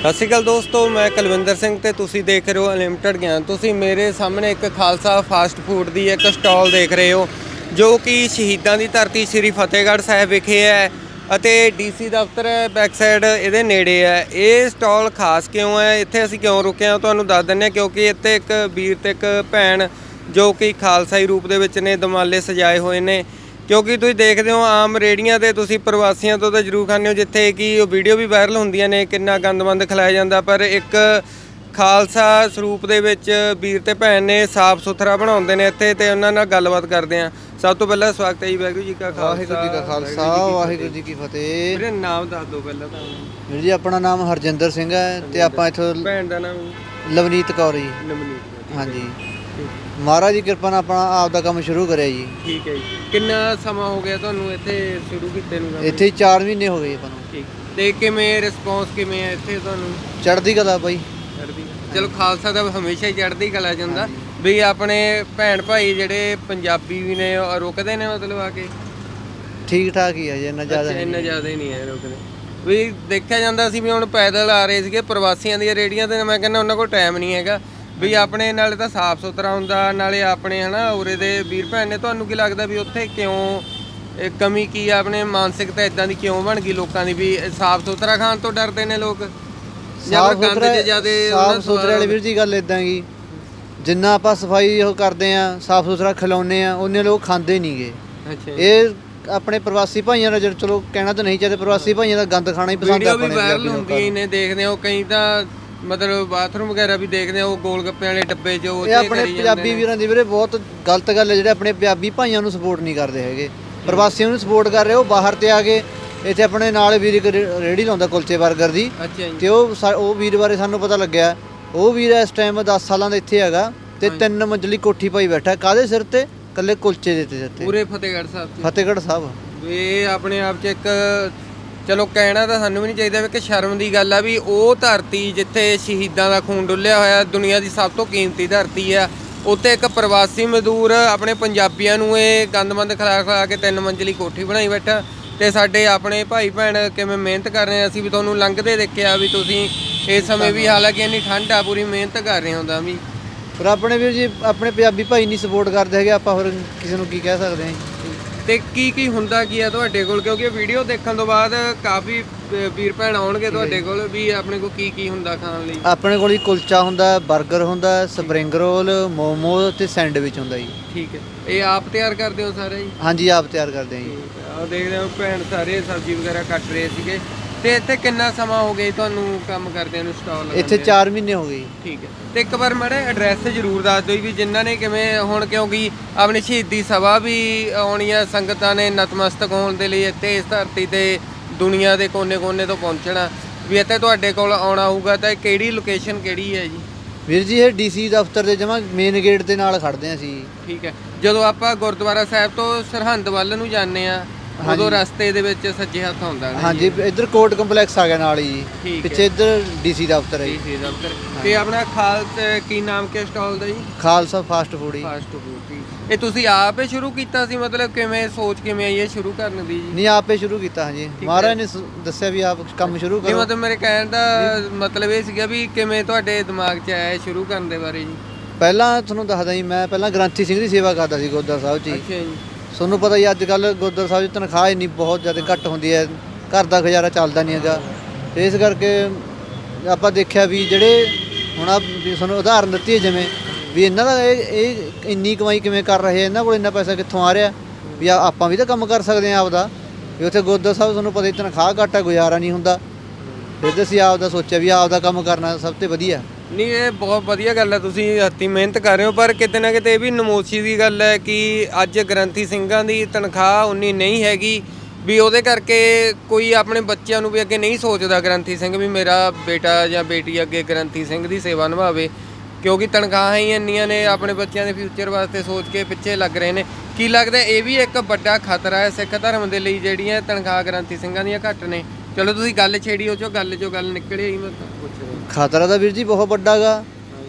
ਸਤਿ ਸ਼੍ਰੀ ਅਕਾਲ ਦੋਸਤੋ, ਮੈਂ ਕੁਲਵਿੰਦਰ ਸਿੰਘ ਤੇ ਤੁਸੀਂ ਦੇਖ ਰਹੇ ਹੋ ਅਨਲਿਮਟਿਡ ਗਿਆਨ। ਤੁਸੀਂ ਮੇਰੇ ਸਾਹਮਣੇ ਇੱਕ ਖਾਲਸਾ ਫਾਸਟ ਫੂਡ ਦੀ ਇੱਕ ਸਟਾਲ ਦੇਖ ਰਹੇ ਹੋ, ਜੋ ਕਿ ਸ਼ਹੀਦਾਂ ਦੀ ਧਰਤੀ ਸ੍ਰੀ ਫਤਿਹਗੜ੍ਹ ਸਾਹਿਬ ਵਿਖੇ ਹੈ ਅਤੇ ਡੀਸੀ ਦਫ਼ਤਰ ਬੈਕ ਸਾਈਡ ਇਹਦੇ ਨੇੜੇ ਹੈ। ਇਹ ਸਟਾਲ ਖਾਸ ਕਿਉਂ ਹੈ? ਇੱਥੇ ਅਸੀਂ ਕਿਉਂ ਰੁਕੇ ਹਾਂ? ਤੁਹਾਨੂੰ ਦੱਸ ਦਿੰਦੇ ਹਾਂ, ਕਿਉਂਕਿ ਇੱਥੇ ਇੱਕ ਵੀਰ ਤੇ ਇੱਕ ਭੈਣ ਜੋ ਕਿ ਖਾਲਸਾਈ ਰੂਪ ਦੇ ਵਿੱਚ ਨੇ, ਦਮਾਲੇ ਸਜਾਏ ਹੋਏ ਨੇ। ਕਿਉਂਕਿ ਤੁਸੀਂ ਦੇਖਦੇ ਹੋ ਆਮ ਰੇੜੀਆਂ ਤੇ ਤੁਸੀਂ ਪ੍ਰਵਾਸੀਆਂ ਤੋਂ ਤਾਂ ਜ਼ਰੂਰ ਖਾਂਦੇ ਹੋ ਜਿੱਥੇ ਕਿ ਉਹ ਵੀਡੀਓ ਵੀ ਵਾਇਰਲ ਹੁੰਦੀਆਂ ਨੇ ਕਿੰਨਾ ਗੰਦਮੰਦ ਖਿਲਾਇਆ ਜਾਂਦਾ। ਪਰ ਇੱਕ ਖਾਲਸਾ ਸਰੂਪ ਦੇ ਵਿੱਚ ਵੀਰ ਤੇ ਭੈਣ ਨੇ ਸਾਫ਼ ਸੁਥਰਾ ਬਣਾਉਂਦੇ ਨੇ ਇੱਥੇ ਤੇ ਉਹਨਾਂ ਨਾਲ ਗੱਲਬਾਤ ਕਰਦੇ ਆ ਸਭ ਤੋਂ ਪਹਿਲਾਂ ਸਵਾਗਤ ਹੈ ਜੀ ਵਾਹਿਗੁਰੂ ਜੀ ਕਾ ਖਾਲਸਾ। ਵਾਹਿਗੁਰੂ ਜੀ ਕਾ ਖਾਲਸਾ ਵਾਹਿਗੁਰੂ ਜੀ ਕੀ ਫਤਿਹ। ਵੀਰੇ ਨਾਮ ਦੱਸ ਦਿਓ ਪਹਿਲਾਂ ਤਾਂ। ਵੀਰ ਜੀ ਆਪਣਾ ਨਾਮ ਹਰਜਿੰਦਰ ਸਿੰਘ ਹੈ ਤੇ ਆਪਾਂ ਇੱਥੋਂ ਭੈਣ ਦਾ ਨਾਮ ਲਵਨੀਤ ਕੌਰ ਜੀ। ਹਾਂਜੀ। ਮਹਾਰਾਜ ਦੀ ਕਿਰਪਾ ਨਾਲ ਆਪਣਾ ਆਪ ਦਾ ਕੰਮ ਸ਼ੁਰੂ ਕਰਿਆ ਜੀ। ਠੀਕ ਹੈ ਜੀ। ਕਿੰਨਾ ਸਮਾਂ ਹੋ ਗਿਆ ਤੁਹਾਨੂੰ ਇੱਥੇ ਸ਼ੁਰੂ ਕੀਤੇ ਨੂੰ? ਕੰਮ? ਇੱਥੇ 4 ਮਹੀਨੇ ਹੋ ਗਏ ਆਪਾਂ ਨੂੰ। ਠੀਕ। ਤੇ ਕਿਵੇਂ ਰਿਸਪੌਂਸ ਕਿਵੇਂ ਹੈ ਇੱਥੇ ਤੁਹਾਨੂੰ? ਚੜ੍ਹਦੀ ਕਲਾ ਬਾਈ। ਚੜ੍ਹਦੀ ਚਲੋ ਖਾਲਸਾ ਦਾ ਹਮੇਸ਼ਾ ਹੀ ਚੜ੍ਹਦੀ ਕਲਾ ਜਾਂਦਾ ਵੀ ਆਪਣੇ ਭੈਣ ਭਾਈ ਜਿਹੜੇ ਪੰਜਾਬੀ ਵੀ ਨੇ ਉਹ ਰੁਕਦੇ ਨੇ ਮਤਲਬ ਆ ਕੇ? ਠੀਕ ਠਾਕ ਹੀ ਹੈ ਜੀ ਇੰਨਾ ਜ਼ਿਆਦਾ ਅੱਛਾ, ਇੰਨਾ ਜ਼ਿਆਦਾ ਹੀ ਨਹੀਂ ਹੈ ਰੁਕਦੇ। ਵੀ ਦੇਖਿਆ ਜਾਂਦਾ ਸੀ ਵੀ ਹੁਣ ਪੈਦਲ ਆ ਰਹੇ ਸੀਗੇ ਪ੍ਰਵਾਸੀਆਂ ਦੀਆਂ ਰੇੜੀਆਂ ਤੇ ਮੈਂ ਕਹਿੰਦਾ ਉਹਨਾਂ ਕੋਲ ਟਾਈਮ ਨਹੀਂ ਹੈਗਾ। ਵੀ ਆਪਣੇ ਨਾਲੇ ਤਾਂ ਸਾਫ਼ ਸੁਥਰਾ ਹੁੰਦਾ ਨਾਲੇ ਆਪਣੇ ਹਨਾ ਉਰੇ ਦੇ ਵੀਰ ਭੈਣ ਨੇ ਤੁਹਾਨੂੰ ਕੀ ਲੱਗਦਾ ਵੀ ਉੱਥੇ ਕਿਉਂ ਇਹ ਕਮੀ ਕੀ ਆ ਆਪਣੇ ਮਾਨਸਿਕਤਾ ਇਦਾਂ ਦੀ ਕਿਉਂ ਬਣ ਗਈ ਲੋਕਾਂ ਦੀ ਵੀ ਸਾਫ਼ ਸੁਥਰਾ ਖਾਣ ਤੋਂ ਡਰਦੇ ਨੇ ਲੋਕ? ਜਾਂ ਗੰਦ ਚ ਜਿਆਦੇ ਸਾਫ਼ ਦਾ ਸੁਥਰੇ ਵਾਲੀ ਵੀਰ ਜੀ ਗੱਲ ਇਦਾਂ ਕੀ ਜਿੰਨਾ ਆਪਾਂ ਸਫ਼ਾਈ ਉਹ ਕਰਦੇ ਆ ਸਾਫ਼ ਸੁਥਰਾ ਖਿਲਾਉਂਦੇ ਆ ਉਹਨੇ ਲੋਕ ਖਾਂਦੇ ਨਹੀਂਗੇ ਅੱਛਾ ਇਹ ਆਪਣੇ ਪ੍ਰਵਾਸੀ ਭਾਈਆਂ ਦਾ ਜਿਹੜਾ ਚਲੋ ਕਹਿਣਾ ਤਾਂ ਨਹੀਂ ਚਾਹਦੇ ਪ੍ਰਵਾਸੀ ਭਾਈਆਂ ਦਾ ਗੰਦ ਖਾਣਾ ਹੀ ਪਸੰਦ ਵੀਡੀਓ ਵੀ ਆਪਣੇ ਵਾਇਰਲ ਪੰਜਾਬੀ ਹੁੰਦੀਆਂ ਨੇ। ਦੇਖਦੇ ਹੋ ਕਈ ਤਾਂ ਮਤਲਬ ਬਾਥਰੂਮ ਵਗੈਰਾ ਵੀ ਦੇਖਦੇ ਆ ਉਹ ਗੋਲ ਗੱਪਿਆਂ ਵਾਲੇ ਡੱਬੇ ਉਹ ਇਹ ਆਪਣੇ ਕਰੀ ਜਾਂਦੇ ਪੰਜਾਬੀ ਨੇ। ਵੀਰਾਂ ਦੀ ਵੀਰੇ ਬਹੁਤ ਗਲਤ ਗੱਲ ਹੈ ਜਿਹੜੇ ਆਪਣੇ ਪੰਜਾਬੀ ਭਾਈਆਂ ਨੂੰ ਸਪੋਰਟ ਨਹੀਂ ਕਰਦੇ ਹੈਗੇ। ਪ੍ਰਵਾਸੀਆਂ ਨੂੰ ਸਪੋਰਟ ਕਰ ਰਹੇ ਉਹ ਬਾਹਰ ਤੇ ਆ ਕੇ ਇੱਥੇ ਆਪਣੇ ਨਾਲ ਵੀਰ ਇੱਕ ਰੇ- ਰੇਹੜੀ ਲਾਉਂਦਾ ਕੁਲਚੇ 버ਗਰ ਦੀ। ਅੱਛਾ ਜੀ। ਤੇ ਉਹ ਸਾ- ਉਹ ਵੀਰ ਬਾਰੇ ਸਾਨੂੰ ਪਤਾ ਲੱਗਿਆ। ਉਹ ਵੀਰ ਇਸ ਟਾਈਮ 10 ਸਾਲਾਂ ਦਾ ਇੱਥੇ ਹੈਗਾ ਤੇ ਤਿੰਨ ਮੰਜ਼ਲੀ ਕੋਠੀ ਪਾਈ ਬੈਠਾ। ਕਾਦੇ ਸਿਰ ਤੇ? ਕੱਲੇ ਕੁਲਚੇ ਦੇ ਤੇ ਸਿਰ ਤੇ ਪੂਰੇ ਫਤਿਹਗੜ੍ਹ ਸਾਹਿਬ ਫਤਿਹਗੜ੍ਹ ਸਾਹਿਬ। ਵੀ ਇਹ ਆਪਣੇ ਆਪ 'ਚ ਇੱਕ ਚਲੋ ਕਹਿਣਾ ਤਾਂ ਸਾਨੂੰ ਵੀ ਨਹੀਂ ਚਾਹੀਦਾ ਵੀ ਕਿ ਸ਼ਰਮ ਦੀ ਗੱਲ ਆ ਵੀ ਉਹ ਧਰਤੀ ਜਿੱਥੇ ਸ਼ਹੀਦਾਂ ਦਾ ਖੂਨ ਡੁੱਲਿਆ ਹੋਇਆ, ਦੁਨੀਆ ਦੀ ਸਭ ਤੋਂ ਕੀਮਤੀ ਧਰਤੀ ਆ, ਉੱਥੇ ਇੱਕ ਪ੍ਰਵਾਸੀ ਮਜ਼ਦੂਰ ਆਪਣੇ ਪੰਜਾਬੀਆਂ ਨੂੰ ਇਹ ਗੰਦਮੰਦ ਖਿਲਾ ਖਲਾ ਕੇ ਤਿੰਨ ਮੰਜ਼ਲੀ ਕੋਠੀ ਬਣਾਈ ਬੈਠਾ ਤੇ ਸਾਡੇ ਆਪਣੇ ਭਾਈ ਭੈਣ ਕਿਵੇਂ ਮਿਹਨਤ ਕਰ ਰਹੇ ਆ, ਅਸੀਂ ਵੀ ਤੁਹਾਨੂੰ ਲੰਘਦੇ ਦੇਖਿਆ ਵੀ ਤੁਸੀਂ ਇਸ ਸਮੇਂ ਵੀ ਹਾਲਾਂਕਿ ਇੰਨੀ ਠੰਡ ਆ, ਪੂਰੀ ਮਿਹਨਤ ਕਰ ਰਹੇ ਹੁੰਦਾ ਵੀ। ਪਰ ਆਪਣੇ ਵੀਰ ਜੀ, ਆਪਣੇ ਪੰਜਾਬੀ ਭਾਈ ਨਹੀਂ ਸਪੋਰਟ ਕਰਦੇ ਹੈਗੇ, ਆਪਾਂ ਹੋਰ ਕਿਸੇ ਨੂੰ ਕੀ ਕਹਿ ਸਕਦੇ ਹਾਂ ਤੇ ਕੀ ਕੀ ਹੁੰਦਾ ਕੀ ਆ ਤੁਹਾਡੇ ਕੋਲ? ਕਿਉਂਕਿ ਵੀਡੀਓ ਦੇਖਣ ਤੋਂ ਬਾਅਦ ਕਾਫੀ ਵੀਰ ਭੈਣ ਆਉਣਗੇ ਤੁਹਾਡੇ ਕੋਲ ਵੀ ਆਪਣੇ ਕੋਲ ਕੀ ਕੀ ਹੁੰਦਾ ਖਾਣ ਲਈ? ਆਪਣੇ ਕੋਲ ਹੀ ਕੁਲਚਾ ਹੁੰਦਾ 버ਗਰ ਹੁੰਦਾ ਸਪਰਿੰਗ ਰੋਲ ਮੋਮੋ ਤੇ ਸੈਂਡਵਿਚ ਹੁੰਦਾ ਜੀ। ਠੀਕ ਹੈ। ਇਹ ਆਪ ਤਿਆਰ ਕਰਦੇ ਹੋ ਸਾਰੇ ਜੀ? ਹਾਂਜੀ ਆਪ ਤਿਆਰ ਕਰਦੇ ਹਾਂ ਜੀ। ਆ ਦੇਖਦੇ ਹੋ ਭੈਣ ਸਾਰੇ ਸਬਜ਼ੀ ਵਗੈਰਾ ਕੱਟ ਰਹੇ ਸੀਗੇ। ਤੇ ਇੱਥੇ ਕਿੰਨਾ ਸਮਾਂ ਹੋ ਗਿਆ ਜੀ ਤੁਹਾਨੂੰ ਕੰਮ ਕਰਦਿਆਂ ਨੂੰ ਸਟਾਲ ਇੱਥੇ 4 ਮਹੀਨੇ ਹੋ ਗਏ। ਠੀਕ ਹੈ। ਤੇ ਇੱਕ ਵਾਰ ਮੈਡਮ ਐਡਰੈਸ ਜ਼ਰੂਰ ਦੱਸ ਦਿਓ ਵੀ ਜਿਨ੍ਹਾਂ ਨੇ ਕਿਵੇਂ ਹੁਣ ਕਿਉਂਕਿ ਆਪਣੀ ਸ਼ਹੀਦੀ ਸਭਾ ਵੀ ਆਉਣੀ ਆ ਸੰਗਤਾਂ ਨੇ ਨਤਮਸਤਕ ਹੋਣ ਦੇ ਲਈ ਇੱਥੇ ਇਸ ਧਰਤੀ ਤੇ ਦੁਨੀਆ ਦੇ ਕੋਨੇ-ਕੋਨੇ ਤੋਂ ਪਹੁੰਚਣਾ। ਵੀ ਇੱਥੇ ਤੁਹਾਡੇ ਕੋਲ ਆਉਣਾ ਹੋਊਗਾ ਤਾਂ ਕਿਹੜੀ ਲੋਕੇਸ਼ਨ ਕਿਹੜੀ ਹੈ ਜੀ? ਵੀਰ ਜੀ ਇਹ ਡੀਸੀ ਦਫ਼ਤਰ ਦੇ ਜਮਾ ਮੇਨ ਗੇਟ ਦੇ ਨਾਲ ਖੜਦੇ ਹਾਂ ਅਸੀਂ। ਠੀਕ ਹੈ। ਜਦੋਂ ਆਪਾਂ ਗੁਰਦੁਆਰਾ ਸਾਹਿਬ ਤੋਂ ਸਰਹੰਦ ਵੱਲ ਨੂੰ ਜਾਂਦੇ ਆ ਉਦੋਂ ਰਸਤੇ ਦੇ ਵਿੱਚ ਸੱਜੇ ਹੱਥ ਆਉਂਦਾ ਨਾ ਹਾਂਜੀ ਇੱਧਰ ਕੋਰਟ ਕੰਪਲੈਕਸ ਆ ਗਿਆ ਨਾਲ ਹੀ। ਠੀਕ ਹੈ। ਪਿੱਛੇ ਇੱਧਰ ਡੀਸੀ ਦਫ਼ਤਰ ਹੈ ਜੀ। ਜੀ ਦਫ਼ਤਰ। ਤੇ ਆਪਣਾ ਖਾਲਸ ਕੀ ਨਾਮ ਕੇ ਸਟਾਲ ਦਾ ਜੀ? ਖਾਲਸਾ ਫਾਸਟ ਫੂਡ ਜੀ। ਫਾਸਟ ਫੂਡ ਇਹ ਤੁਸੀਂ ਆਪ ਹੀ ਸ਼ੁਰੂ ਕੀਤਾ ਸੀ? ਮਤਲਬ ਕਿਵੇਂ ਸੋਚ ਕਿਵੇਂ ਆਈ ਇਹ ਸ਼ੁਰੂ ਕਰਨ ਦੀ ਜੀ? ਨਹੀਂ ਆਪੇ ਸ਼ੁਰੂ ਕੀਤਾ ਹਾਂਜੀ। ਮਹਾਰਾਜ ਨੇ ਸ- ਦੱਸਿਆ ਵੀ ਆਪ ਕੰਮ ਸ਼ੁਰੂ ਕਰੋ। ਮਤਲਬ ਮੇਰੇ ਕਹਿਣ ਦਾ ਮਤਲਬ ਇਹ ਸੀਗਾ ਵੀ ਕਿਵੇਂ ਤੁਹਾਡੇ ਦਿਮਾਗ 'ਚ ਆਇਆ ਇਹ ਸ਼ੁਰੂ ਕਰਨ ਦੇ ਬਾਰੇ ਜੀ? ਪਹਿਲਾਂ ਤੁਹਾਨੂੰ ਦੱਸਦਾ ਜੀ ਮੈਂ ਪਹਿਲਾਂ ਗ੍ਰੰਥੀ ਸਿੰਘ ਦੀ ਸੇਵਾ ਕਰਦਾ ਸੀ ਗੁਰਦੁਆਰਾ ਸਾਹਿਬ 'ਚ ਜੀ। ਅੱਛਾ ਜੀ। ਤੁਹਾਨੂੰ ਪਤਾ ਹੀ ਅੱਜ ਕੱਲ ਗੁਰਦੁਆਰਾ ਸਾਹਿਬ 'ਚ ਤਨਖਾਹ ਇੰਨੀ ਬਹੁਤ ਜ਼ਿਆਦਾ ਘੱਟ ਹੁੰਦੀ ਹੈ, ਘਰ ਦਾ ਗੁਜ਼ਾਰਾ ਚੱਲਦਾ ਨਹੀਂ ਹੈਗਾ। ਤੇ ਇਸ ਕਰਕੇ ਆਪਾਂ ਦੇਖਿਆ ਵੀ ਜਿਹੜੇ ਹੁਣ ਆ ਵੀ ਤੁਹਾਨੂੰ ਉਦਾਹਰਨ ਦਿੱਤੀ ਹੈ ਜਿਵੇਂ ਵੀ ਇਹਨਾਂ ਦਾ ਇਹ ਇਹ ਇੰਨੀ ਕਮਾਈ ਕਿਵੇਂ ਕਰ ਰਹੇ ਇਹਨਾਂ ਕੋਲ ਇੰਨਾ ਪੈਸਾ ਕਿੱਥੋਂ ਆ ਰਿਹਾ? ਵੀ ਆਪਾਂ ਵੀ ਤਾਂ ਕੰਮ ਕਰ ਸਕਦੇ ਆ ਆਪਦਾ। ਵੀ ਉੱਥੇ ਗੁਰਦੁਆਰਾ ਸਾਹਿਬ ਤੁਹਾਨੂੰ ਪਤਾ ਹੀ ਤਨਖਾਹ ਘੱਟ ਹੈ ਗੁਜ਼ਾਰਾ ਨਹੀਂ ਹੁੰਦਾ। ਫਿਰ ਤੇ ਅਸੀਂ ਆਪਦਾ ਸੋਚਿਆ ਵੀ ਆਪਦਾ ਕੰਮ ਕਰਨਾ ਸਭ ਤੋਂ ਵਧੀਆ। ਨਹੀਂ, ਇਹ ਬਹੁਤ ਵਧੀਆ ਗੱਲ ਹੈ, ਤੁਸੀਂ ਹੱਥੀਂ ਮਿਹਨਤ ਕਰ ਰਹੇ ਹੋ, ਪਰ ਕਿਤੇ ਨਾ ਕਿਤੇ ਇਹ ਵੀ ਨਮੋਸ਼ੀ ਦੀ ਗੱਲ ਹੈ ਕਿ ਅੱਜ ਗ੍ਰੰਥੀ ਸਿੰਘਾਂ ਦੀ ਤਨਖਾਹ ਉਨੀ ਨਹੀਂ ਹੈਗੀ, ਵੀ ਉਹਦੇ ਕਰਕੇ ਕੋਈ ਆਪਣੇ ਬੱਚਿਆਂ ਨੂੰ ਵੀ ਅੱਗੇ ਨਹੀਂ ਸੋਚਦਾ ਗ੍ਰੰਥੀ ਸਿੰਘ ਵੀ ਮੇਰਾ ਬੇਟਾ ਜਾਂ ਬੇਟੀ ਅੱਗੇ ਗ੍ਰੰਥੀ ਸਿੰਘ ਦੀ ਸੇਵਾ ਨਿਭਾਵੇ, ਕਿਉਂਕਿ ਤਨਖਾਹਾਂ ਹੀ ਇੰਨੀਆਂ ਨੇ, ਆਪਣੇ ਬੱਚਿਆਂ ਦੇ ਫਿਊਚਰ ਵਾਸਤੇ ਸੋਚ ਕੇ ਪਿੱਛੇ ਲੱਗ ਰਹੇ ਨੇ। ਕੀ ਲੱਗਦਾ ਇਹ ਵੀ ਇੱਕ ਵੱਡਾ ਖਤਰਾ ਹੈ ਸਿੱਖ ਧਰਮ ਦੇ ਲਈ ਜਿਹੜੀਆਂ ਤਨਖਾਹ ਗ੍ਰੰਥੀ ਸਿੰਘਾਂ ਦੀਆਂ ਘੱਟ ਨੇ? ਚਲੋ ਤੁਸੀਂ ਗੱਲ ਛੇੜੀ, ਉਹ ਚੋਂ ਗੱਲ ਚੋਂ ਗੱਲ ਨਿਕਲੇ ਹੀ ਮਤਲਬ ਖਤਰਾ ਤਾਂ ਵੀਰ ਜੀ ਬਹੁਤ ਵੱਡਾ ਗਾ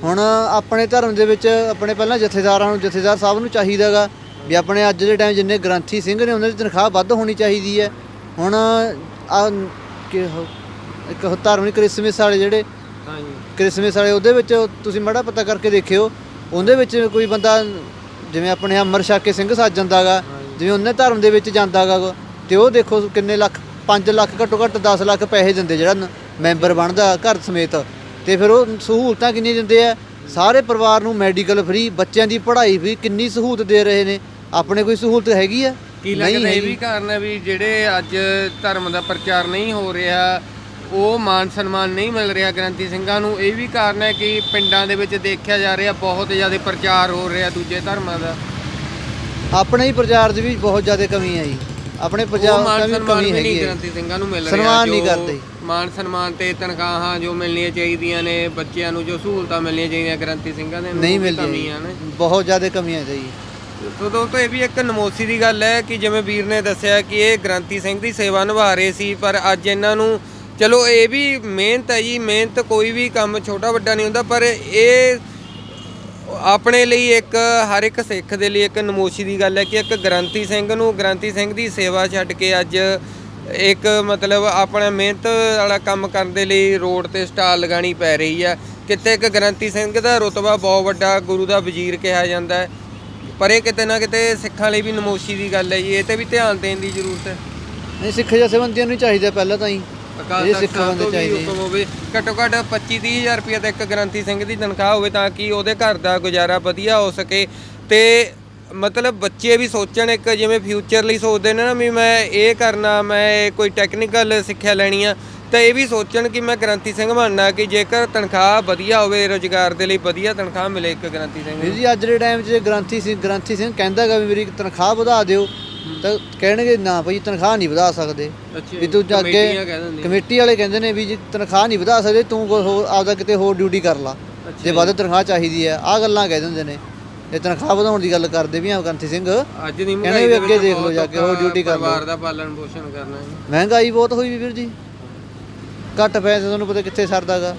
ਹੁਣ ਆਪਣੇ ਧਰਮ ਦੇ ਵਿੱਚ ਆਪਣੇ ਪਹਿਲਾਂ ਜਥੇਦਾਰਾਂ ਨੂੰ ਜਥੇਦਾਰ ਸਾਹਿਬ ਨੂੰ ਚਾਹੀਦਾਗਾ ਵੀ ਆਪਣੇ ਅੱਜ ਦੇ ਟਾਈਮ ਜਿੰਨੇ ਗ੍ਰੰਥੀ ਸਿੰਘ ਨੇ ਉਹਨਾਂ ਦੀ ਤਨਖਾਹ ਵੱਧ ਹੋਣੀ ਚਾਹੀਦੀ ਹੈ। ਹੁਣ ਆ ਇੱਕ ਧਾਰਮਿਕ ਕ੍ਰਿਸਮਸ ਵਾਲੇ ਜਿਹੜੇ ਹਾਂਜੀ। ਕ੍ਰਿਸਮਸ ਵਾਲੇ ਉਹਦੇ ਵਿੱਚ ਤੁਸੀਂ ਮਾੜਾ ਪਤਾ ਕਰਕੇ ਦੇਖਿਓ ਉਹਦੇ ਵਿੱਚ ਕੋਈ ਬੰਦਾ ਜਿਵੇਂ ਆਪਣੇ ਅਮਰ ਛਕ ਕੇ ਸਿੰਘ ਸੱਜ ਜਾਂਦਾਗਾ ਜਿਵੇਂ ਉਹਨੇ ਧਰਮ ਦੇ ਵਿੱਚ ਜਾਂਦਾਗਾ ਤੇ ਉਹ ਦੇਖੋ ਕਿੰਨੇ ਲੱਖ 5 ਲੱਖ ਘੱਟੋ ਘੱਟ 10 ਲੱਖ ਪੈਸੇ ਦਿੰਦੇ ਜਿਹੜਾ ਮੈਂਬਰ ਬਣਦਾ ਘਰ ਸਮੇਤ ਤੇ ਫਿਰ ਉਹ ਸਹੂਲਤਾਂ ਕਿੰਨੀਆਂ ਦਿੰਦੇ ਆ? ਸਾਰੇ ਪਰਿਵਾਰ ਨੂੰ ਮੈਡੀਕਲ ਫ੍ਰੀ ਬੱਚਿਆਂ ਦੀ ਪੜ੍ਹਾਈ ਵੀ ਕਿੰਨੀ ਸਹੂਲਤ ਦੇ ਰਹੇ ਨੇ? ਆਪਣੇ ਕੋਈ ਸਹੂਲਤ ਹੈਗੀ ਆ? ਕੀ ਨਹੀਂ ਲੱਗਦਾ ਇਹ। ਵੀ ਕਾਰਨ ਹੈ ਵੀ ਜਿਹੜੇ ਅੱਜ ਧਰਮ ਦਾ ਪ੍ਰਚਾਰ ਨਹੀਂ ਹੋ ਰਿਹਾ ਉਹ ਮਾਨ ਸਨਮਾਨ ਨਹੀਂ ਮਿਲ ਰਿਹਾ ਗ੍ਰੰਥੀ ਸਿੰਘਾਂ ਨੂੰ? ਇਹ ਵੀ ਕਾਰਨ ਹੈ ਕਿ ਪਿੰਡਾਂ ਦੇ ਵਿੱਚ ਦੇਖਿਆ ਜਾ ਰਿਹਾ ਬਹੁਤ ਜ਼ਿਆਦਾ ਪ੍ਰਚਾਰ ਹੋ ਰਿਹਾ ਦੂਜੇ ਧਰਮਾਂ ਦਾ। ਆਪਣੇ ਹੀ ਪ੍ਰਚਾਰ 'ਚ ਵੀ ਬਹੁਤ ਜ਼ਿਆਦਾ ਕਮੀ ਹੈ ਜੀ। ਆਪਣੇ ਪ੍ਰਚਾਰ ਦਾ ਕਮੀ ਹੈਗੀ ਹੈ ਗ੍ਰੰਥੀ ਸਿੰਘਾਂ ਨੂੰ ਮਿਲ ਰਿਹਾ ਸਨਮਾਨ ਨਹੀਂ ਕਰਦੇ। ਮਾਨ ਸਨਮਾਨ ਤੇ ਤਨਖਾਹਾਂ ਜੋ ਮਿਲਣੀਆਂ ਚਾਹੀਦੀਆਂ ਨੇ ਬੱਚਿਆਂ ਨੂੰ ਜੋ ਸਹੂਲਤਾਂ ਮਿਲਣੀਆਂ ਚਾਹੀਦੀਆਂ ਗ੍ਰੰਥੀ ਸਿੰਘਾਂ ਦੇ ਨਹੀਂ ਕਮੀਆਂ ਨੇ। ਬਹੁਤ ਜ਼ਿਆਦਾ ਕਮੀਆਂ ਜੀ। ਤੋ ਦੋਸਤੋ ਇਹ ਵੀ ਇੱਕ ਨਮੋਸੀ ਦੀ ਗੱਲ ਹੈ ਕਿ ਜਿਵੇਂ ਵੀਰ ਨੇ ਦੱਸਿਆ ਕਿ ਇਹ ਗ੍ਰੰਥੀ ਸਿੰਘ ਦੀ ਸੇਵਾ ਨਿਭਾ ਰਹੇ ਸੀ ਪਰ ਅੱਜ ਇਹਨਾਂ ਨੂੰ ਚਲੋ ਇਹ ਵੀ ਮਿਹਨਤ ਹੈ ਜੀ ਮਿਹਨਤ ਕੋਈ ਵੀ ਕੰਮ ਛੋਟਾ ਵੱਡਾ ਨਹੀਂ ਹੁੰਦਾ ਪਰ ਇਹ ਆਪਣੇ ਲਈ ਇੱਕ ਹਰ ਇੱਕ ਸਿੱਖ ਦੇ ਲਈ ਇੱਕ ਨਮੋਸ਼ੀ ਦੀ ਗੱਲ ਹੈ ਕਿ ਇੱਕ ਗ੍ਰੰਥੀ ਸਿੰਘ ਨੂੰ ਗ੍ਰੰਥੀ ਸਿੰਘ ਦੀ ਸੇਵਾ ਛੱਡ ਕੇ ਅੱਜ ਇੱਕ ਮਤਲਬ ਆਪਣਾ ਮਿਹਨਤ ਵਾਲਾ ਕੰਮ ਕਰਨ ਦੇ ਲਈ ਰੋਡ ਤੇ ਸਟਾਲ ਲਗਾਣੀ ਪੈ ਰਹੀ ਹੈ ਕਿਤੇ ਇੱਕ ਗ੍ਰੰਥੀ ਸਿੰਘ ਦਾ ਰੁਤਬਾ ਬਹੁਤ ਵੱਡਾ ਗੁਰੂ ਦਾ ਵਜ਼ੀਰ ਕਿਹਾ ਜਾਂਦਾ ਹੈ। ਪਰ ਇਹ ਕਿਤੇ ਨਾ ਕਿਤੇ ਸਿੱਖਾਂ ਲਈ ਵੀ ਨਮੋਸ਼ੀ ਦੀ ਗੱਲ ਹੈ ਜੀ ਇਹ ਤੇ ਵੀ ਧਿਆਨ ਦੇਣ ਦੀ ਜ਼ਰੂਰਤ ਹੈ। ਨਹੀਂ ਸਿੱਖ ਜਥੇਬੰਦੀਆਂ ਨੂੰ ਚਾਹੀਦਾ ਪਹਿਲਾਂ ਤਾਂ ਹੀ। ਇਹ ਸਿੱਖ ਬੰਦੇ ਚਾਹੀਦੇ ਹੁਕਮ ਹੋਵੇ ਘੱਟੋ ਘੱਟ 25 30000 ਰੁਪਏ ਤੇ ਇੱਕ ਗ੍ਰੰਥੀ ਸਿੰਘ ਦੀ ਤਨਖਾਹ ਹੋਵੇ ਤਾਂ ਕਿ ਉਹਦੇ ਘਰ ਦਾ ਗੁਜ਼ਾਰਾ ਵਧੀਆ ਹੋ ਸਕੇ। ਤੇ ਮਤਲਬ ਬੱਚੇ ਵੀ ਸੋਚਣ ਇੱਕ ਜਿਵੇਂ ਫਿਊਚਰ ਲਈ ਸੋਚਦੇ ਨੇ ਨਾ ਵੀ ਮੈਂ ਇਹ ਕਰਨਾ ਮੈਂ ਇਹ ਕੋਈ ਟੈਕਨੀਕਲ ਸਿੱਖਿਆ ਲੈਣੀ ਆ ਤਾਂ ਇਹ ਵੀ ਸੋਚਣ ਕਿ ਮੈਂ ਗ੍ਰੰਥੀ ਸਿੰਘ ਬਣਨਾ ਕਿ ਜੇਕਰ ਤਨਖਾਹ ਵਧੀਆ ਹੋਵੇ ਰੋਜ਼ਗਾਰ ਦੇ ਲਈ ਵਧੀਆ ਤਨਖਾਹ ਮਿਲੇ ਇੱਕ ਗ੍ਰੰਥੀ ਸਿੰਘ ਵੀਰ ਨੂੰ ਜੀ ਅੱਜ ਦੇ ਟਾਈਮ 'ਚ ਗ੍ਰੰਥੀ ਸਿੰਘ ਗ੍ਰੰਥੀ ਸਿੰਘ ਕਹਿੰਦਾਗਾ ਵੀ ਮੇਰੀ ਤਨਖਾਹ ਵਧਾ ਦਿਓ ਤਾਂ ਕਹਿਣਗੇ ਨਾ ਭਈ ਤਨਖਾਹ ਨਹੀਂ ਵਧਾ ਸਕਦੇ। ਅੱਛਾ ਵੀ ਤੂੰ ਜਾ ਅੱਗੇ ਕਮੇਟੀਆਂ ਕਹਿ ਦਿੰਦੀਆਂ। ਕਮੇਟੀ ਵਾਲੇ ਕਹਿੰਦੇ ਨੇ ਵੀ ਜੀ ਤਨਖਾਹ ਨਹੀਂ ਵਧਾ ਸਕਦੇ ਤੂੰ ਕੋਈ ਹੋਰ ਆਪਦਾ ਕਿਤੇ ਹੋਰ ਡਿਊਟੀ ਕਰ ਲਾ। ਜੇ। ਵੱਧ ਤਨਖਾਹ ਚਾਹੀਦੀ ਹੈ ਆਹ ਗੱਲਾਂ ਕਹਿ ਦਿੰਦੇ ਨੇ। ਇਹ ਤਨਖਾਹ ਵਧਾਉਣ ਦੀ ਗੱਲ ਕਰਦੇ ਵੀ ਆ ਗ੍ਰੰਥੀ ਸਿੰਘ। ਅੱਜ ਦੀ ਕਹਿੰਦੇ ਵੀ ਅੱਗੇ ਦੇਖ ਲਓ ਜਾ ਕੇ, ਔਖਾ ਡਿਊਟੀ ਕਰ ਲਓ। ਪਰਿਵਾਰ ਦਾ ਪਾਲਣ ਪੋਸ਼ਣ ਕਰਨਾ ਹੈ ਮਹਿੰਗਾਈ ਬਹੁਤ ਹੋਈ ਵੀ ਵੀਰ ਜੀ। ਘੱਟ ਪੈਸੇ ਤੁਹਾਨੂੰ ਪਤਾ ਕਿੱਥੇ ਸਰਦਾਗਾ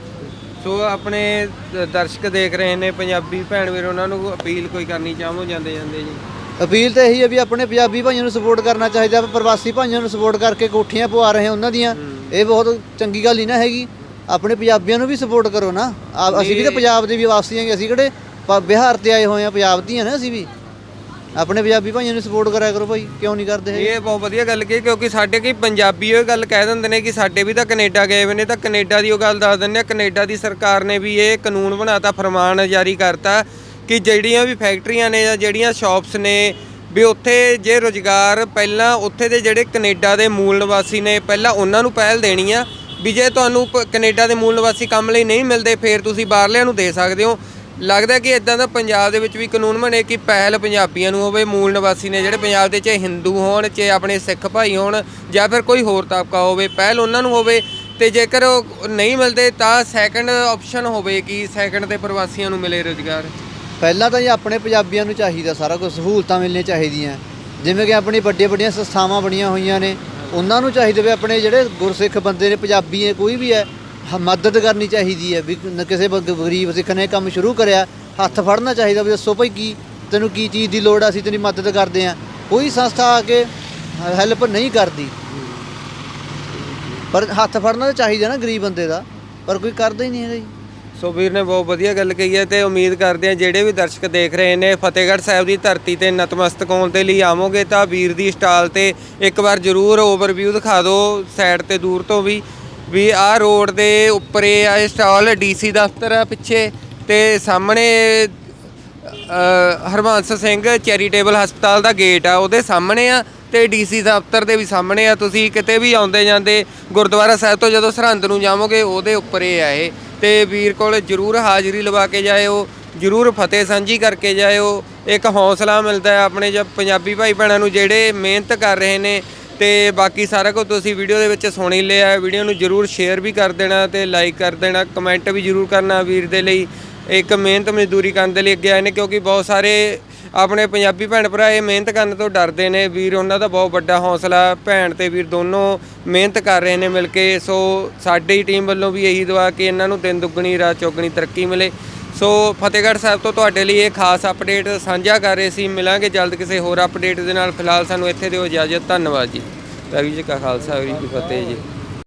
ਸੋ ਆਪਣੇ ਦਰਸ਼ਕ ਦੇਖ ਰਹੇ ਨੇ ਪੰਜਾਬੀ ਭੈਣ ਵੀਰ ਉਹਨਾਂ ਨੂੰ ਅਪੀਲ ਕੋਈ ਕਰਨੀ ਚਾਹੋ ਜਾਂਦੇ ਜਾਂਦੇ ਜੀ। ਅਪੀਲ ਤਾਂ ਇਹੀ ਹੈ ਵੀ ਆਪਣੇ ਪੰਜਾਬੀ ਭਾਈਆਂ ਨੂੰ ਸਪੋਰਟ ਕਰਨਾ ਚਾਹੀਦਾ ਪਰ ਪ੍ਰਵਾਸੀ ਭਾਈਆਂ ਨੂੰ ਸਪੋਰਟ ਕਰਕੇ ਕੋਠੀਆਂ ਪਵਾ ਰਹੇ ਉਹਨਾਂ ਦੀਆਂ। ਇਹ ਬਹੁਤ ਚੰਗੀ ਗੱਲ ਹੀ ਨਾ ਹੈਗੀ। ਆਪਣੇ ਪੰਜਾਬੀਆਂ ਨੂੰ ਵੀ ਸਪੋਰਟ ਕਰੋ ਨਾ। ਅਸੀਂ ਵੀ ਤਾਂ ਪੰਜਾਬ ਦੇ ਵੀ ਵਾਸੀ ਹਾਂਗੇ ਅਸੀਂ ਕਿਹੜੇ ਪ- ਬਿਹਾਰ ਤੇ ਆਏ ਹੋਏ ਆ, ਪੰਜਾਬ ਦੀਆਂ ਨਾ ਅਸੀਂ ਵੀ ਆਪਣੇ ਪੰਜਾਬੀ ਭਾਈਆਂ ਨੂੰ ਸਪੋਰਟ ਕਰਿਆ ਕਰੋ ਭਾਈ, ਕਿਉਂ ਨਹੀਂ ਕਰਦੇ ਹੈਗੇ? ਇਹ ਬਹੁਤ ਵਧੀਆ ਗੱਲ ਕਹੀ, ਕਿਉਂਕਿ ਸਾਡੇ ਕਈ ਪੰਜਾਬੀ ਉਹ ਗੱਲ ਕਹਿ ਦਿੰਦੇ ਨੇ ਕਿ ਸਾਡੇ ਵੀ ਤਾਂ ਕੈਨੇਡਾ ਗਏ ਹੋਏ ਨੇ, ਤਾਂ ਕੈਨੇਡਾ ਦੀ ਉਹ ਗੱਲ ਦੱਸ ਦਿੰਦੇ ਆ, ਕੈਨੇਡਾ ਦੀ ਸਰਕਾਰ ਨੇ ਵੀ ਇਹ ਕਾਨੂੰਨ ਬਣਾਤਾ, ਫਰਮਾਨ ਜਾਰੀ ਕਰਤਾ ਕਿ ਜਿਹੜੀਆਂ ਵੀ ਫੈਕਟਰੀਆਂ ਨੇ ਜਾਂ ਜਿਹੜੀਆਂ ਸ਼ਾਪਸ ਨੇ, ਵੀ ਉੱਥੇ ਜੇ ਰੋਜ਼ਗਾਰ ਪਹਿਲਾਂ ਉੱਥੇ ਦੇ ਜਿਹੜੇ ਕੈਨੇਡਾ ਦੇ ਮੂਲ ਨਿਵਾਸੀ ਨੇ, ਪਹਿਲਾਂ ਉਹਨਾਂ ਨੂੰ ਪਹਿਲ ਦੇਣੀ ਆ, ਵੀ ਜੇ ਤੁਹਾਨੂੰ ਪ- ਕੈਨੇਡਾ ਦੇ ਮੂਲ ਨਿਵਾਸੀ ਕੰਮ ਲਈ ਨਹੀਂ ਮਿਲਦੇ, ਫਿਰ ਤੁਸੀਂ ਬਾਹਰਲਿਆਂ ਨੂੰ ਦੇ ਸਕਦੇ ਹੋ ਲੱਗਦਾ ਕਿ ਇਦਾਂ ਦਾ ਪੰਜਾਬ ਦੇ ਵਿੱਚ ਵੀ ਕਾਨੂੰਨ ਬਣੇ ਕਿ ਪਹਿਲ ਪੰਜਾਬੀਆਂ ਨੂੰ ਹੋਵੇ, ਮੂਲ ਨਿਵਾਸੀ ਨੇ ਜਿਹੜੇ ਪੰਜਾਬ ਦੇ ਚਾਹੇ ਹਿੰਦੂ ਹੋਣ, ਚਾਹੇ ਆਪਣੇ ਸਿੱਖ ਭਾਈ ਹੋਣ ਜਾਂ ਫਿਰ ਕੋਈ ਹੋਰ ਤਬਕਾ ਹੋਵੇ, ਪਹਿਲ ਉਹਨਾਂ ਨੂੰ ਹੋਵੇ ਤੇ ਜੇਕਰ ਉਹ ਨਹੀਂ ਮਿਲਦੇ ਤਾਂ ਸੈਕੰਡ ਆਪਸ਼ਨ ਹੋਵੇ ਕਿ ਸੈਕੰਡ ਤੇ ਪ੍ਰਵਾਸੀਆਂ ਨੂੰ ਮਿਲੇ ਰੋਜ਼ਗਾਰ। ਪਹਿਲਾਂ ਤਾਂ ਜੀ ਆਪਣੇ ਪੰਜਾਬੀਆਂ ਨੂੰ ਚਾਹੀਦਾ ਸਾਰਾ ਕੁਝ ਸਹੂਲਤਾਂ ਮਿਲਣੀਆਂ ਚਾਹੀਦੀਆਂ। ਜਿਵੇਂ ਕਿ ਆਪਣੀ ਵੱਡੀਆਂ ਵੱਡੀਆਂ ਸੰਸਥਾਵਾਂ ਬਣੀਆਂ ਹੋਈਆਂ ਨੇ, ਉਹਨਾਂ ਨੂੰ ਚਾਹੀਦਾ ਵੀ ਆਪਣੇ ਜਿਹੜੇ ਗੁਰਸਿੱਖ ਬੰਦੇ ਨੇ, ਪੰਜਾਬੀ ਹੈ ਕੋਈ ਵੀ ਹੈ ਹ- ਮਦਦ ਕਰਨੀ ਚਾਹੀਦੀ ਹੈ ਵੀ ਨ- ਕਿਸੇ ਬ- ਗਰੀਬ ਸਿੱਖ ਨੇ ਕੰਮ ਸ਼ੁਰੂ ਕਰਿਆ, ਹੱਥ ਫੜਨਾ ਚਾਹੀਦਾ ਵੀ ਦੱਸੋ ਭਾਈ ਕੀ, ਤੈਨੂੰ ਕੀ ਚੀਜ਼ ਦੀ ਲੋੜ ਆ, ਅਸੀਂ ਤੇਰੀ ਮਦਦ ਕਰਦੇ ਆ ਕੋਈ ਸੰਸਥਾ ਆ ਕੇ ਹੈਲਪ ਨਹੀਂ ਕਰਦੀ। ਪਰ ਹੱਥ ਫੜਨਾ ਤਾਂ ਚਾਹੀਦਾ ਨਾ ਗਰੀਬ ਬੰਦੇ ਦਾ, ਪਰ ਕੋਈ ਕਰਦਾ ਹੀ ਨਹੀਂ ਹੈਗਾ ਜੀ। ਸੋ ਵੀਰ ਨੇ ਬਹੁਤ ਵਧੀਆ ਗੱਲ ਕਹੀ ਹੈ ਤੇ ਉਮੀਦ ਕਰਦੇ ਹਾਂ ਜਿਹੜੇ ਵੀ ਦਰਸ਼ਕ ਦੇਖ ਰਹੇ ਨੇ, ਫਤਿਹਗੜ੍ਹ ਸਾਹਿਬ ਦੀ ਧਰਤੀ ਤੇ ਨਤਮਸਤਕ ਹੋਣ ਦੇ ਲਈ ਆਵੋਗੇ ਤਾਂ ਵੀਰ ਦੀ ਸਟਾਲ ਤੇ ਇੱਕ ਵਾਰ ਜ਼ਰੂਰ ਓਵਰਵਿਊ ਦਿਖਾ ਦਿਓ ਸਾਈਡ ਤੇ ਦੂਰ ਤੋਂ ਵੀ। ਵੀ ਆਹ ਰੋਡ ਦੇ ਉੱਪਰ ਇਹ ਆ ਸਟਾਲ ਡੀਸੀ ਦਫ਼ਤਰ ਆ ਪਿੱਛੇ ਤੇ ਸਾਹਮਣੇ ਅ, ਹਰਬੰਸ ਸਿੰਘ ਚੈਰੀਟੇਬਲ ਹਸਪਤਾਲ ਦਾ ਗੇਟ ਆ ਉਹਦੇ ਸਾਹਮਣੇ ਆ ਤੇ ਡੀਸੀ ਦਫ਼ਤਰ ਦੇ ਵੀ ਸਾਹਮਣੇ ਆ। ਤੁਸੀਂ ਕਿਤੇ ਵੀ ਆਉਂਦੇ ਜਾਂਦੇ ਗੁਰਦੁਆਰਾ ਸਾਹਿਬ ਤੋਂ ਜਦੋਂ ਸਰਹੰਦ ਨੂੰ ਜਾਵੋਗੇ ਉਹਦੇ ਉੱਪਰ ਇਹ ਆ ਇਹ। ਤੇ ਵੀਰ ਕੋਲ ਜਰੂਰ ਹਾਜ਼ਰੀ ਲਵਾ ਕੇ ਜਾਇਓ ਜਰੂਰ ਫਤਿਹ ਸਾਂਝੀ ਕਰਕੇ ਜਾਇਓ। ਇੱਕ ਹੌਸਲਾ ਮਿਲਦਾ ਹੈ ਆਪਣੇ ਜਬ ਪੰਜਾਬੀ ਭਾਈ ਭੈਣਾਂ ਨੂੰ ਜਿਹੜੇ ਮਿਹਨਤ ਕਰ ਰਹੇ ਨੇ ਤੇ ਬਾਕੀ ਸਾਰਾ ਕੁਝ ਤੁਸੀਂ ਵੀਡੀਓ ਦੇ ਵਿੱਚ ਸੁਣ ਹੀ ਲਿਆ ਵੀਡੀਓ ਨੂੰ ਜਰੂਰ ਸ਼ੇਅਰ ਵੀ ਕਰ ਦੇਣਾ ਤੇ ਲਾਈਕ ਕਰ ਦੇਣਾ ਕਮੈਂਟ ਵੀ ਜਰੂਰ ਕਰਨਾ ਵੀਰ ਦੇ ਲਈ। ਇੱਕ ਮਿਹਨਤ ਮਜ਼ਦੂਰੀ ਕਰਨ ਦੇ ਲਈ ਅੱਗੇ ਆਏ ਨੇ ਕਿਉਂਕਿ ਬਹੁਤ ਸਾਰੇ ਆਪਣੇ ਪੰਜਾਬੀ ਭੈਣ ਭਰਾ ਇਹ ਮਿਹਨਤ ਕਰਨ ਤੋਂ ਡਰਦੇ ਨੇ। ਵੀਰ ਉਹਨਾਂ ਦਾ ਬਹੁਤ ਵੱਡਾ ਹੌਸਲਾ, ਭੈਣ ਤੇ ਵੀਰ ਦੋਨੋਂ ਮਿਹਨਤ ਕਰ ਰਹੇ ਨੇ ਮਿਲ ਕੇ। ਸੋ ਸਾਡੀ ਟੀਮ ਵੱਲੋਂ ਵੀ ਇਹੀ ਦੁਆ ਕਿ ਇਹਨਾਂ ਨੂੰ ਦਿਨ ਦੁੱਗਣੀ, ਰਾਤ ਚੌਗਣੀ ਤਰੱਕੀ ਮਿਲੇ। ਸੋ ਫਤਿਹਗੜ੍ਹ ਸਾਹਿਬ ਤੋਂ ਤੁਹਾਡੇ ਲਈ ਇਹ ਖਾਸ ਅਪਡੇਟ ਸਾਂਝਾ ਕਰ ਰਹੇ ਸੀ। ਮਿਲਾਂਗੇ ਜਲਦ ਕਿਸੇ ਹੋਰ ਅਪਡੇਟ ਦੇ ਨਾਲ। ਫਿਲਹਾਲ ਸਾਨੂੰ ਇੱਥੇ ਦਿਓ ਇਜਾਜ਼ਤ। ਧੰਨਵਾਦ ਜੀ। ਵਾਹਿਗੁਰੂ ਜੀ ਕਾ ਖਾਲਸਾ, ਵਾਹਿਗੁਰੂ ਜੀ ਕੀ ਫਤਿਹ ਜੀ।